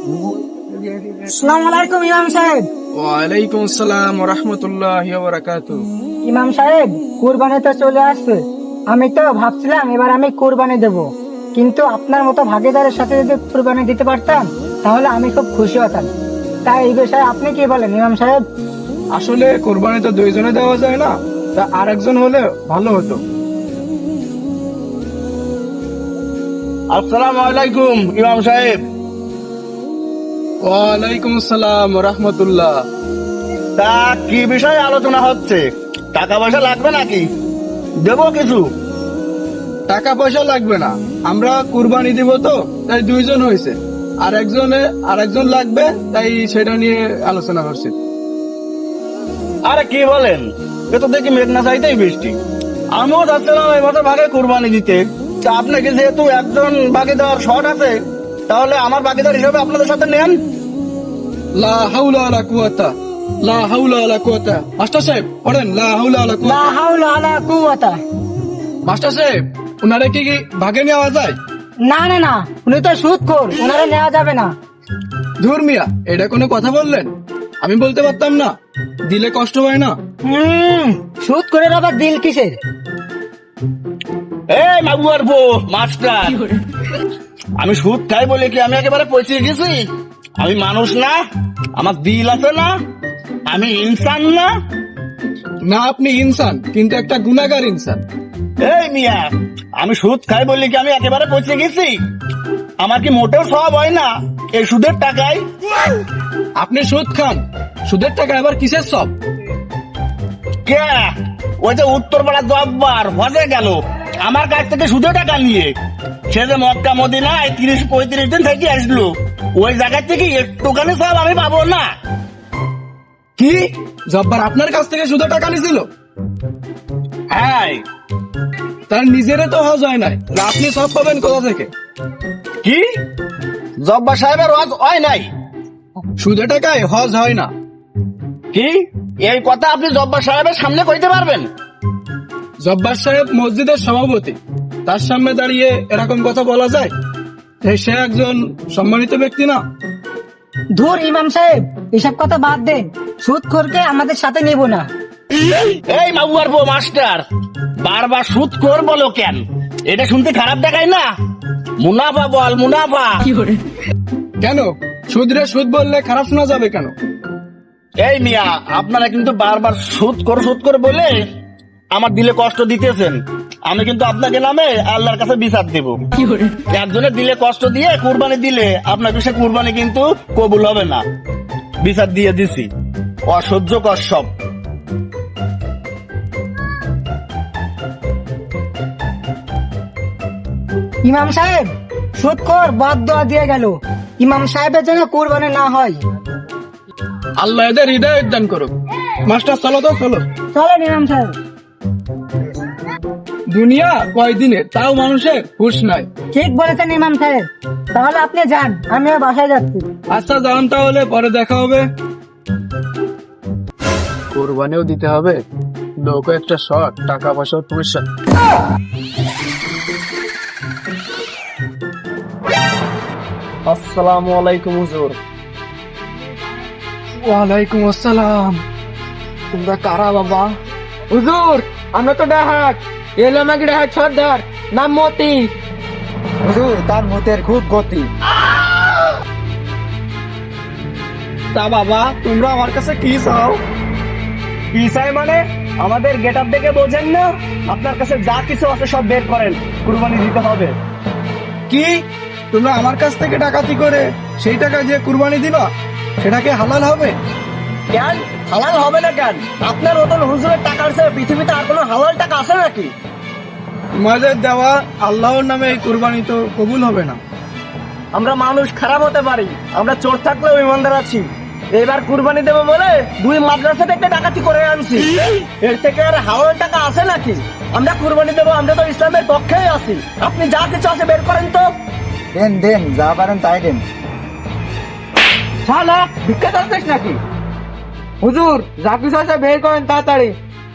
আসসালামু আলাইকুম ইমাম সাহেব। ওয়ালাইকুম আসসালাম রহমতুল্লাহ বারাকাতু ইমাম সাহেব কুরবানি তো চলে আসছে। আমি তো ভাবছিলাম এবার আমি কুরবানি দেব। কিন্তু আপনার মতো ভাগিদারের সাথে যদি কুরবানি দিতে পারতাম তাহলে আমি খুব খুশি হতাম। তাই এই বিষয়ে আপনি কি বলেন ইমাম সাহেব? আসলে কোরবানি তো দুইজনে দেওয়া যায় না তা আরেকজন হলে ভালো হতো। আসসালামু আলাইকুম ইমাম সাহেব। ওয়ালাইকুম আসসালাম রহমতুল্লাহ। তা কি বিষয়ে আলোচনা হচ্ছে? টাকা পয়সা লাগবে নাকি? দেবো কিছু। টাকা পয়সা লাগবে না। আমরা কুরবানি দিব তো তাই দুইজন হয়েছে। আর একজনে আর একজন লাগবে তাই সেটা নিয়ে আলোচনা করছি। আরে কি বলেন? এ তো দেখি মেঘনা চাইতেই বৃষ্টি। আমিও যাচ্ছিলাম এই বছর ভাগে কুরবানি দিতে। তা আপনাকে যেহেতু একজন বাকিদার শর্ট আছে তাহলে আমার বাকিদার হিসেবে আপনাদের সাথে নেন। লা হাউলা আলা কুওয়াতা লা হাউলা আলা কুওয়াতা মাস্টার সাহেব পড়েন। লা হাউলা আলা লা কুওয়াতা হাওলা আলা কুওয়াতা মাস্টার সাহেব উনারে কি কি ভাগে নেওয়া যায়? না না না। উনি তো সুদ ওনারা নেওয়া যাবে না। ধুর মিয়া এটা কোনো কথা বললেন? আমি বলতে পারতাম না। দিলে কষ্ট হয় না। হুম সুদ করে আবার দিল কিসের? এই মাগুয়ার বউ মাস্টার। আমি সুদ খাই বলে কি আমি একেবারে পৌঁছে গেছি? আমি মানুষ না আমার দিল আছে না আমি ইনসান না। না আপনি ইনসান কিন্তু একটা গুনাগার ইনসান। এই মিয়া আমি সুদ খাই বললি কি আমি একেবারে পৌঁছে গেছি? আমার কি মোটেও সব হয় না এই সুদের টাকায়? আপনি সুদ খান সুদের টাকা আবার কিসের সব? কে? ওই যে উত্তর পাড়া জব্বার হজে গেল। আমার কাছ থেকে সুদে টাকা নিয়ে। সে যে মক্কা মদিনায় তিরিশ পঁয়ত্রিশ দিন থেকে আসলো। ওই জায়গা থেকে একটুখানি সব আমি পাবো না। কি? জব্বার আপনার কাছ থেকে সুদের টাকা নিছিল? হ্যাঁ। তার নিজেরে তো হজ হয় নাই। আপনি সব পাবেন কোথা থেকে? কি? জব্বার সাহেবের হজ হয় নাই। সুদে টাকায় হজ হয় না। কি? এই কথা আপনি জব্বার সাহেবের সামনে কইতে পারবেন? জব্বার সাহেব মসজিদের সভাপতি। তার সামনে দাঁড়িয়ে এরকম কথা বলা যায়? যে সে একজন সম্মানিত ব্যক্তি না? ধুর ইমাম সাহেব এসব কথা বাদ দেন। সুদ খোরকে আমাদের সাথে নেব না। এই মাগুয়ার বউ মাস্টার বারবার সুদ কর বলো কেন? এটা শুনতে খারাপ দেখায় না? মুনাফা বল মুনাফা। কেন? সুদ রে সুদ বললে খারাপ শোনা যাবে কেন? এই মিয়া আপনারা কিন্তু বারবার সুদ কর সুদ করে বলে আমার দিলে কষ্ট দিতেছেন আমি কিন্তু আপনাকে নামে আল্লাহর কাছে বিচার দেব। একজনের দিলে কষ্ট দিয়ে কুরবানি দিলে আপনার সে কুরবানি কিন্তু কবুল হবে না। বিচার দিয়ে দিছি। অসহ্য কশ্যপ। ইমাম সাহেব সুদ কর বাদ দেওয়া দিয়ে গেল। ইমাম সাহেবের জন্য কোরবানি না হয়। আল্লাহ এদের হৃদয় দান করুক। মাস্টার চলো তো চলো। চলেন ইমাম সাহেব। দুনিয়া কয়দিনের তাও মানুষের হুশ নাই। ঠিক বলেছেন ইমাম সাহেব। তাহলে আপনি যান আমিও বাসায় যাচ্ছি। আচ্ছা যান তাহলে পরে দেখা হবে। কোরবানিও দিতে হবে। লোক একটা শখ টাকা পয়সার সমস্যা আসসালামু আলাইকুম হুজুর। ওয়ালাইকুম আসসালাম। তোমরা কারা বাবা? হুজুর আমরা তো ডাহাত। এলো আমাকে ডাহাত সর্দার নাম মতি। হুজুর তার মতের খুব গতি। তা বাবা তোমরা আমার কাছে কি চাও? কি চাই মানে? আমাদের গেট আপ দেখে বোঝেন না? আপনার কাছে যা কিছু আছে সব বের করেন। কুরবানি দিতে হবে। কি? তোমরা আমার কাছ থেকে ডাকাতি করে? সেই টাকা যে কুরবানি দিবা সেটাকে হালাল হবে? কেন? হালাল হবে না কেন? আপনার মতন হুজুরের টাকার চেয়ে পৃথিবীতে আর কোনো হালাল টাকা আছে নাকি? তোমাদের দেওয়া আল্লাহর নামে এই কুরবানি তো কবুল হবে না। আমরা মানুষ খারাপ হতে পারি আমরা চোর থাকলেও ইমানদার আছি। এবার কুরবানি দেবো বলে দুই মাদ্রাসা থেকে ডাকাতি করে আনছি। এর থেকে আর হাওয়ার টাকা আছে নাকি? আমরা কুরবানি দেবো আমরা তো ইসলামের পক্ষেই আছি। আপনি যা কিছু আছে বের করেন তো। দেন দেন যা পারেন তাই দেন। শালা ভিক্ষা নাকি? হুজুর কিছু আছে বের করেন তাড়াতাড়ি।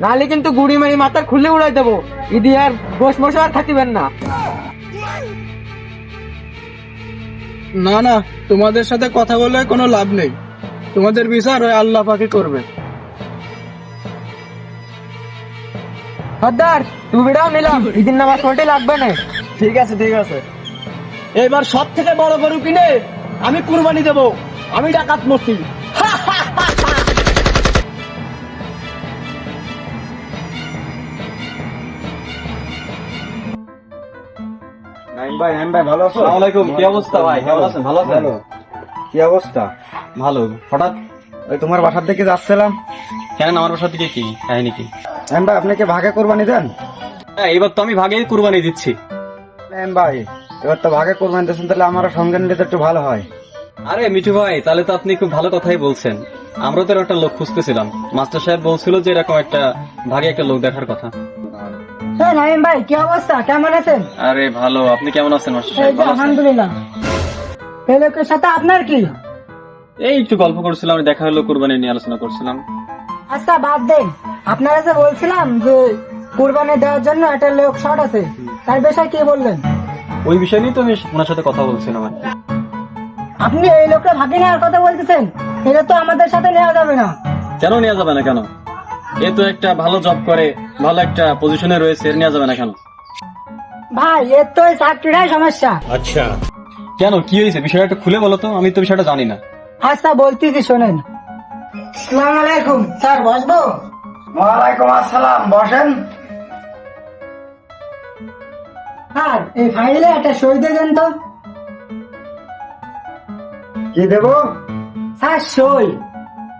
নালে কিন্তু গুড়ি মারি মাথার খুলে উড়াই দেবো। ইদি আর বস বসে আর থাকিবেন না। না না তোমাদের সাথে কথা বলে কোনো লাভ নেই। তোমাদের বিচার ওই আল্লাহ পাকে করবে। সর্দার টুপিটাও নিলাম। ঈদের নামাজ পড়তে লাগবে না। ঠিক আছে ঠিক আছে। এবার সব থেকে বড় গরু কিনে আমি কুরবানি দেব। আমি ডাকাত মূর্তি ভাই নাইম ভাই ভালো আছো? আসসালামাইকুম কি অবস্থা ভাই? কেমন আছেন? ভালো আছেন? কি অবস্থা? ভালো। হঠাৎ ওই তোমার বাসার দিকে যাচ্ছিলাম। কেন? আমার বাসা থেকে কি কাহিনী কি? নাইম ভাই আপনি কি ভাগে কোরবানি দেন? হ্যাঁ এবার তো আমি ভাগেই কুরবানি দিচ্ছি। নাইম ভাই এবার তো ভাগে কোরবানি দিচ্ছেন তাহলে আমারও সঙ্গে নিলে তো একটু ভালো হয়। আরে মিঠু ভাই তাহলে তো আপনি খুব ভালো কথাই বলছেন। আমরা তো একটা লোক খুঁজতেছিলাম। মাস্টার সাহেব বলছিল যে এরকম একটা ভাগে একটা লোক দেখার কথা। হ্যাঁ নাইম ভাই কি অবস্থা? কেমন আছেন? আরে ভালো আপনি কেমন আছেন মাস্টার এই সাহেব? ভালো আছেন? আলহামদুলিল্লাহ। এই লোকের সাথে আপনার কি? এই একটু গল্প করছিলাম দেখা হলো কুরবানি নিয়ে আলোচনা করছিলাম। আচ্ছা বাদ দেন। আপনারা যে বলছিলাম যে কুরবানি দেওয়ার জন্য একটা লোক শর্ট আছে তার বিষয়ে কি বললেন? ওই বিষয় নিয়ে তো আমি ওনার সাথে কথা বলছিলাম আর কি। আপনি এই লোকটা ভাগে নেওয়ার কথা বলতেছেন এটা তো আমাদের সাথে নেওয়া যাবে না। কেন নেওয়া যাবে না কেন? এ তো একটা ভালো জব করে ভালো একটা পজিশনে রয়েছে এর নেওয়া যাবে না কেন? ভাই এর তো এই চাকরিটাই সমস্যা। আচ্ছা। কেন কি হয়েছে? বিষয়টা একটু খুলে বলো তো আমি তো বিষয়টা জানি না। আচ্ছা বলতেছি শোনেন। সালাম আলাইকুম। স্যার বসবো? ওয়ালাইকুম আসসালাম বসেন। স্যার এই ফাইলে একটা সই দিয়ে দেন তো। কি দেবো? স্যার সই।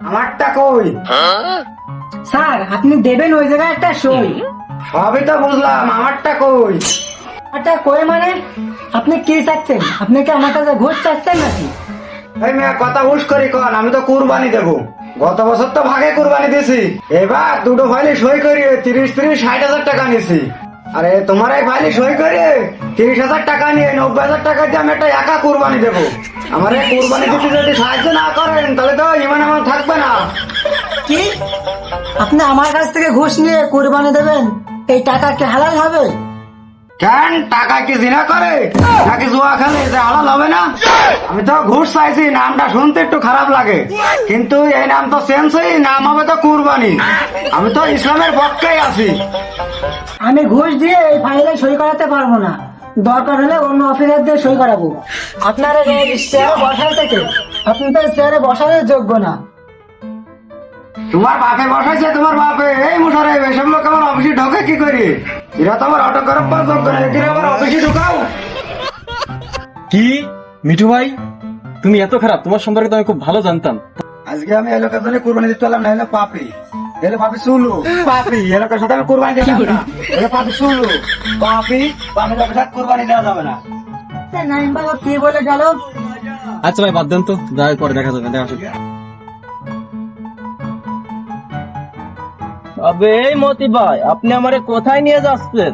আমারটা কই? স্যার আপনি দেবেন ওই জায়গায় একটা সই। সবই তো বুঝলাম আমারটা কই? একটা কই মানে? আপনি কি চাচ্ছেন? আপনি কি আমার কাছে ঘুষ চাচ্ছেন নাকি? এই মেয়ে কথা হুশ করি কন আমি তো কুরবানি দেবো। গত বছর তো ভাগে কুরবানি দিছি। এবার দুটো ফাইলে সই করিয়ে তিরিশ তিরিশ ষাট হাজার টাকা নিছি। আরে তোমার এই ফাইলে সই করিয়ে তিরিশ হাজার টাকা নিয়ে নব্বই হাজার টাকা দিয়ে আমি একটা একা কুরবানি দেবো। আমার এই কুরবানি দিতে যদি সাহায্য না করেন তাহলে তো ইমান আমার থাকবে না। কি? আপনি আমার কাছ থেকে ঘুষ নিয়ে কুরবানি দেবেন। এই টাকা কি হালাল হবে? কেন? টাকা কি জিনা করে? নাকি জুয়া খেলে যে হালাল হবে না? আমি তো ঘুষ চাইছি নামটা শুনতে একটু খারাপ লাগে। কিন্তু এই নাম তো চেঞ্জ হয়ে নাম হবে তো কুরবানি। আমি তো ইসলামের পক্ষেই আছি। আমি ঘুষ দিয়ে এই ফাইলে সই করাতে পারব না। দরকার হলে অন্য অফিসার দিয়ে সই করাবো। আপনার চেয়ারে বসার থেকে আপনি তো চেয়ারে বসারই যোগ্য না। তোমার বাপে বসাইছে তোমার বাপে। এই মুসারে এসব লোক আমার অফিসে ঢোকে কি করি? এরা তো আমার অটো পর যোগ্য না এরা আমার অফিসে ঢুকাও। কি? মিঠু ভাই তুমি এত খারাপ তোমার সম্পর্কে তো আমি খুব ভালো জানতাম। আজকে আমি এই লোকের জন্য কুরবানি দিতে পারলাম না হলে পাপি। এলে পাপি শুনলো। পাপি এ লোকের সাথে আমি কুরবানি দিলাম না। এলে পাপি শুনলো। পাপি পাপি লোকের সাথে কুরবানি দেওয়া যাবে না। নাইম বাবু কি বলে গেল? আচ্ছা ভাই বাদ দেন তো যাই পরে দেখা যাবে দেখা যাবে। আবে এই মতি ভাই আপনি আমারে কোথায় নিয়ে যাচ্ছেন?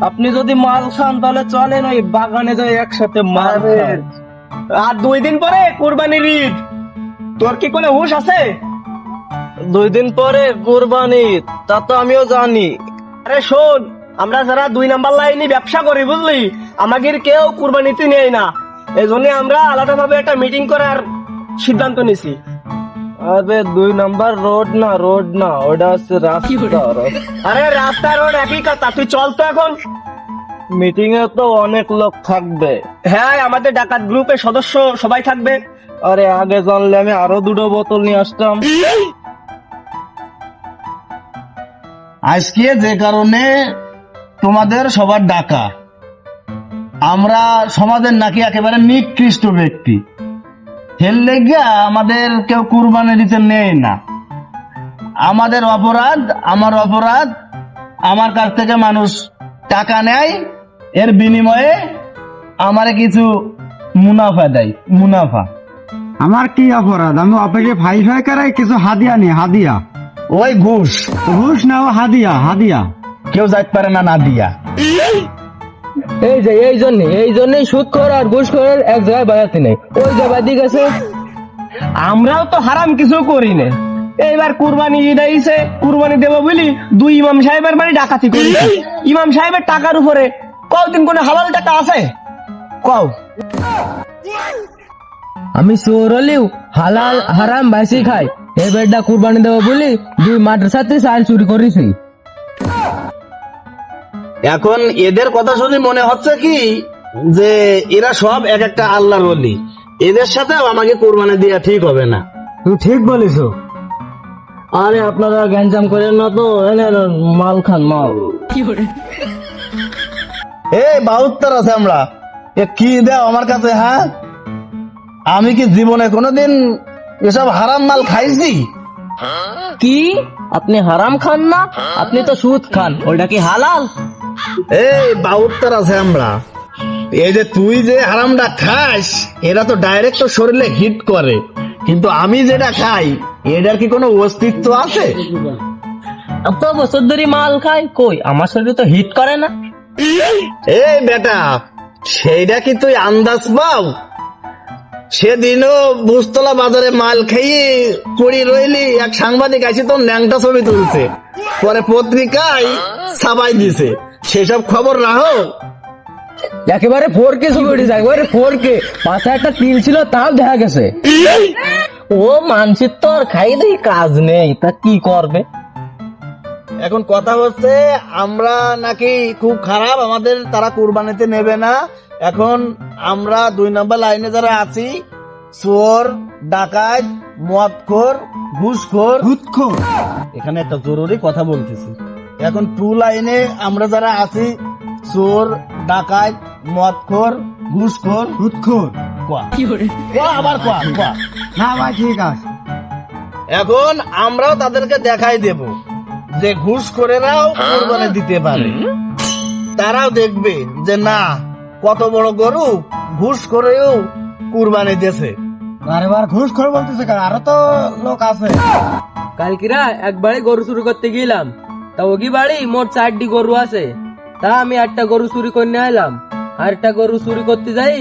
আপনি যদি মাল খান তাহলে চলেন ওই বাগানে যাই একসাথে মাল খান। আর দুই দিন পরে কুরবানির ঈদ। তোর কি কোনো হুশ আছে? দুই দিন পরে কুরবানি তা তো আমিও জানি। আরে শোন আমরা যারা দুই নাম্বার লাইনে ব্যবসা করি বুঝলি? আমাদের কেউ কুরবানিতে নেই না। এই জন্য আমরা আলাদাভাবে একটা মিটিং করার সিদ্ধান্ত নিছি। আবে দুই নাম্বার রোড না রোড না ওটা হচ্ছে রাস্তা আরে রাস্তা রোড একই কথা তুই চল তো এখন। মিটিং এ তো অনেক লোক থাকবে। হ্যাঁ আমাদের ডাকাত গ্রুপের সদস্য সবাই থাকবে। আরে আগে জানলে আমি আরও দুটো বোতল নিয়ে আসতাম। আজকে যে কারণে তোমাদের সবার ডাকা। আমরা সমাজের নাকি একেবারে নিকৃষ্ট ব্যক্তি। হেললে গিয়া আমাদের কেউ কুরবানি দিতে নেই না। আমাদের অপরাধ আমার অপরাধ আমার কাছ থেকে মানুষ টাকা নেয় এর বিনিময়ে আমারে কিছু মুনাফা দেয় মুনাফা। আমার কি অপরাধ? আমি অফিসে ফাইল ফাই করাই কিছু হাদিয়া নি হাদিয়া। ওই ঘুষ। ঘুষ নাও হাদিয়া হাদিয়া। কেউ যাইতে পারে না না দিয়া। এই যে, এই জন্য এই জন্যই সুদ খোর আর ঘুষ খোরের এক জায়গায় বাজাতে নেই। ওই যে বাদি গেছে আমরাও তো হারাম কিছু করি না। এইবার কুরবানি ঈদ আইছে, কুরবানি দেব বলি দুই ইমাম সাহেবের বাড়ি ডাকাতি করি ইমাম সাহেবের টাকার উপরে কদিন কোনো হালাল টাকা আছে? কও। আমি চোর হলেও হালাল, হারাম বাইসি খাই। এই বেডটা কুরবানি দেবো বলি দুই মাঠের সাথে চাল চুরি করেছি। এখন এদের কথা শুনে মনে হচ্ছে কি যে এরা সব এক একটা আল্লাহর বলি এদের সাথে আমাকে কোরবানি দেওয়া ঠিক হবে না। তুমি ঠিক বলিস আরে আপনারা গ্যাঞ্জাম করেন না তো এনে মাল খান মাল। এই বাহাত্তর আছে আমরা। এ কি দেও আমার কাছে হ্যাঁ? আমি কি জীবনে কোনোদিন এসব হারাম মাল খাইছি? কি? আপনি হারাম খান না? আপনি তো সুদ খান ওইটা কি হালাল? এই বাহাত্তর আছে আমরা। এই যে তুই যে হারামটা খাস এরা তো ডাইরেক্ট তো শরীরে হিট করে। কিন্তু আমি যেটা খাই এটার কি কোনো অস্তিত্ব আছে? এত বছর ধরে মাল খাই কই? আমার শরীরে তো হিট করে না। এই বেটা সেইটা কি তুই আন্দাজ পাও? সেদিনও বুস্তলা বাজারে মাল খেয়ে পড়ি রইলি এক সাংবাদিক আছে তোর ন্যাংটা ছবি তুলছে। পরে পত্রিকায় ছাপাই দিছে। সেসব খবর রাখো একেবারে ফোর কে ছবি উঠে যায় একেবারে ফোর কে পাশে একটা তিল ছিল তাও দেখা গেছে। ও মানসিক তো আর খাই দেই কাজ নেই তা কি করবে? এখন কথা হচ্ছে আমরা নাকি খুব খারাপ আমাদের তারা কুরবানিতে নেবে না। এখন আমরা দুই নম্বর লাইনে যারা আছি চোর ডাকাত মদখোর ঘুষখোর। ভূতখোর এখানে একটা জরুরি কথা বলতেছি। এখন টু লাইনে আমরা যারা আছি চোর ডাকাত মদখোর ঘুষখোর ভূতখোর কোয়া? কোয়া আবার কোয়া কোয়া? না ভাই ঠিক আছে। এখন আমরাও তাদেরকে দেখাই দেব যে ঘুষ করে নাও কোরবানি দিতে পারে। তারাও দেখবে যে না কত বড় গরু ঘুষ করেও কুরবানি দিয়েছে। বারবার ঘুষ খোর বলতেছে আরও তো লোক আছে। কালকিরা একবারে গরু শুরু করতে গেলাম। তা ওগি বাড়ি মোট চারটি গরু আছে। তা আমি একটা গরু চুরি করে নিয়ে এলাম আর একটা গরু চুরি করতে যাই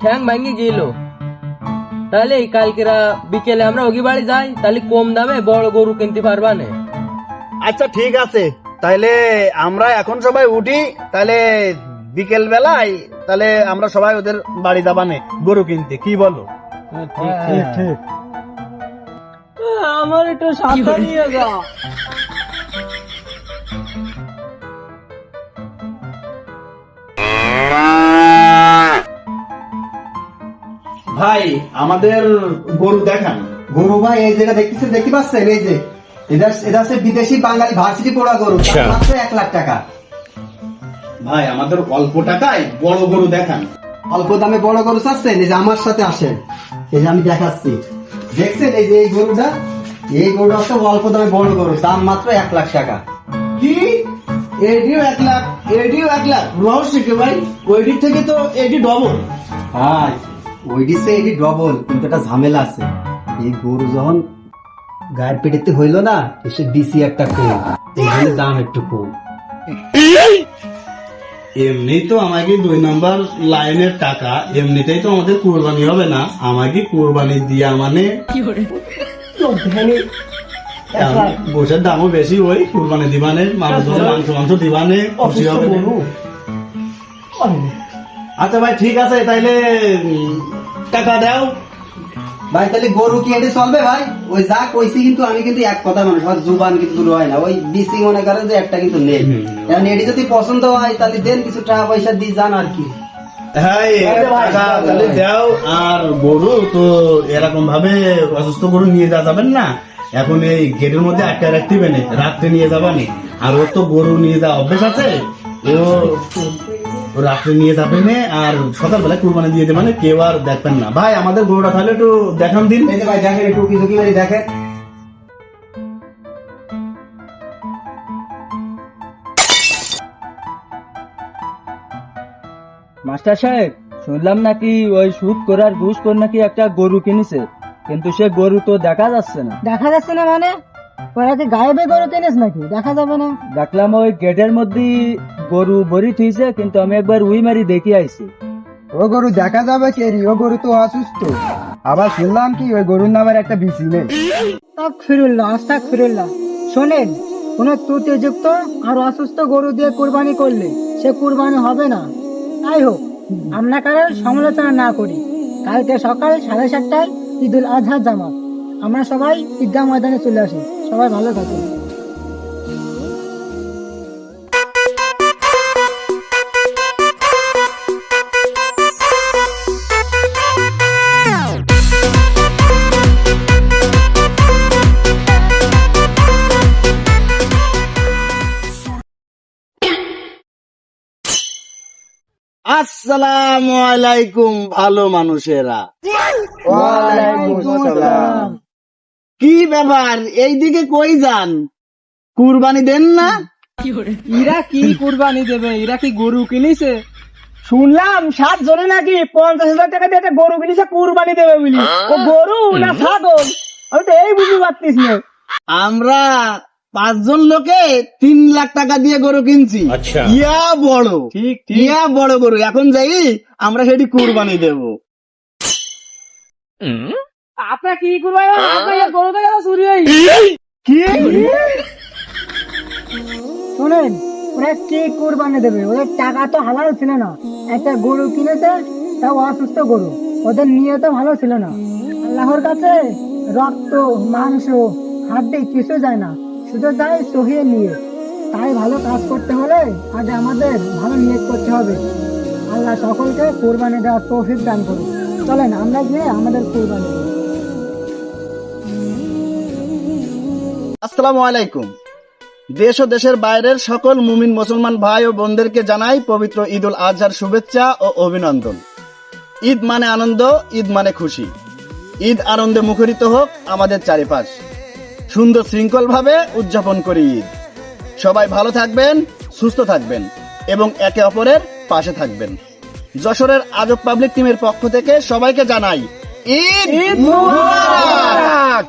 ঠ্যাং ভাঙি গেল তাহলে কালকেরা বিকেলে আমরা ওগি বাড়ি যাই তাহলে কম দামে বড় গরু কিনতে পারবা না। আচ্ছা ঠিক আছে। তাইলে আমরা এখন সবাই উঠি তাহলে বিকেল বেলায় তাহলে আমরা সবাই ওদের বাড়ি যাবানে গরু কিনতে। কি বলো? ঠিক ঠিক আমার একটু সাবধান নিয়ে যা ভাই আমাদের গরু দেখান। গরু ভাই এই যেটা দেখতেছেন? দেখতে পাচ্ছেন? এই যে এটা এটা হচ্ছে বিদেশি বাঙালি ভার্সিটি পড়া গরু। মাত্র এক লাখ টাকা। ভাই আমাদের অল্প টাকায় বড় গরু দেখান। অল্প দামে বড় গরু চাচ্ছেন? এই যে আমার সাথে আসেন। এই যে আমি দেখাচ্ছি। দেখছেন এই যে এই গরুটা? এই গরুটা হচ্ছে অল্প দামে বড় গরু। দাম মাত্র এক লাখ টাকা। কি? এডিও এক লাখ এডিও এক লাখ। রহস্য কি ভাই? ওইটির থেকে তো এডি ডবল ভাই ওই ডিসে এটি ডবল কিন্তু একটা ঝামেলা আছে। এই গরু যখন গায়ের পেটেতে হইল না এসে দিছি একটা কম। জন্য দাম একটু কম। এমনি তো আমাকে দুই নাম্বার লাইনের টাকা এমনিতেই তো আমাদের কোরবানি হবে না। আমাকে কোরবানি দিয়া মানে গোছের দামও বেশি ওই কোরবানি দিবানে মানুষ মাংস মাংস দিবানে খুশি হবে। আচ্ছা ভাই ঠিক আছে তাইলে টাকা দাও। ভাই তাহলে গরু কি এটি চলবে ভাই? ওই যা কইছি কিন্তু আমি কিন্তু এক কথা মানুষ আর জুবান কিন্তু হয় না। ওই বিসি মনে করেন যে একটা কিন্তু নেই এখন এটি যদি পছন্দ হয় তাহলে দেন কিছু টাকা পয়সা দিয়ে যান আর কি। হ্যাঁ টাকা তাহলে দাও আর গরু তো এরকম ভাবে অসুস্থ গরু নিয়ে যাওয়া যাবেন না। এখন এই গেটের মধ্যে একটা রাখতে না রাত্রে নিয়ে যাবানি আর ওর তো গরু নিয়ে যাওয়া অভ্যেস আছে? ও রাত্রে নিয়ে যাবে না আর সকালবেলা কুরবানি দিয়ে দেবে মানে কেউ আর দেখবেন না। ভাই আমাদের গরুটা তাহলে একটু দেখান দিন। এই যে ভাই দেখেন একটু কিছু কি দেখেন। মাস্টার সাহেব শুনলাম নাকি ওই সুদ করার ঘুষ করে নাকি একটা গরু কিনেছে? কিন্তু সে গরু তো দেখা যাচ্ছে না। দেখা যাচ্ছে না মানে? ওরা কি গায়েবে গরু কিনিস নাকি? দেখা যাবে না। দেখলাম ওই গেটের মধ্যে গরু ভরি থুইছে কিন্তু আমি একবার উই মারি দেখি আইছি। ও গরু দেখা যাবে কে ও গরু তো অসুস্থ। আবার শুনলাম কি ওই গরুর নামের একটা নেই। তাক ফিরুল্লাহ আস্তাক ফিরুল্লাহ শোনেন কোন ত্রুটিযুক্ত আর অসুস্থ গরু দিয়ে কুরবানি করলে সে কুরবানি হবে না। তাই হোক আমরা কারোর সমালোচনা না করি। কালকে সকাল সাড়ে সাতটায় ঈদুল আজহা জামাত। আমরা সবাই ঈদগাহ ময়দানে চলে আসি। সবাই ভালো থাকুন। আসসালামু আলাইকুম ভালো মানুষেরা। কি ব্যাপার? এইদিকে কই যান? কুরবানি দেন না? ইরা কি কুরবানি দেবে? ইরা কি গরু কিনিছে? শুনলাম সাত জনে নাকি পঞ্চাশ হাজার টাকা দিয়ে গরু কিনিছে কুরবানি দেবে বলি। ও গরু না ছাগল? আমি তো এই বুঝতে পারতিস না। আমরা পাঁচজন লোকে তিন লাখ টাকা দিয়ে গরু কিনছি। ইয়া বড়। ইয়া বড় গরু। এখন যাই আমরা সেটি কুরবানি দেব। আপনার কি কুরবানি গরু থেকে চুরি হয়ে কি? শোনেন ওরা কি কুরবানি দেবে? ওদের টাকা তো হালাল ছিল না। একটা গরু কিনেছে তাও অসুস্থ গরু। ওদের নিয়ে তো ভালো ছিল না। আল্লাহর কাছে রক্ত মাংস হাড্ডি কিছু যায় না। শুধু যায় সহিয়ে নিয়ে। তাই ভালো কাজ করতে হলে আগে আমাদের ভালো নিয়োগ করতে হবে। আল্লাহ সকলকে কোরবানি দেওয়ার তৌফিক দান করুন। চলেন, আমরা গিয়ে আমাদের কোরবানি আসসালামু আলাইকুম। দেশ ও দেশের বাইরের সকল মুমিন মুসলমান ভাই ও বোনদেরকে জানাই পবিত্র ঈদ উল আজহার শুভেচ্ছা ও অভিনন্দন। ঈদ মানে আনন্দ, ঈদ মানে খুশি। ঈদ আনন্দে মুখরিত হোক আমাদের চারিপাশ। সুন্দর শৃঙ্খল ভাবে উদযাপন করি। ঈদ সবাই ভালো থাকবেন সুস্থ থাকবেন এবং একে অপরের পাশে থাকবেন। যশোরের আজব পাবলিক টিমের পক্ষ থেকে সবাইকে জানাই ঈদ মুবারক!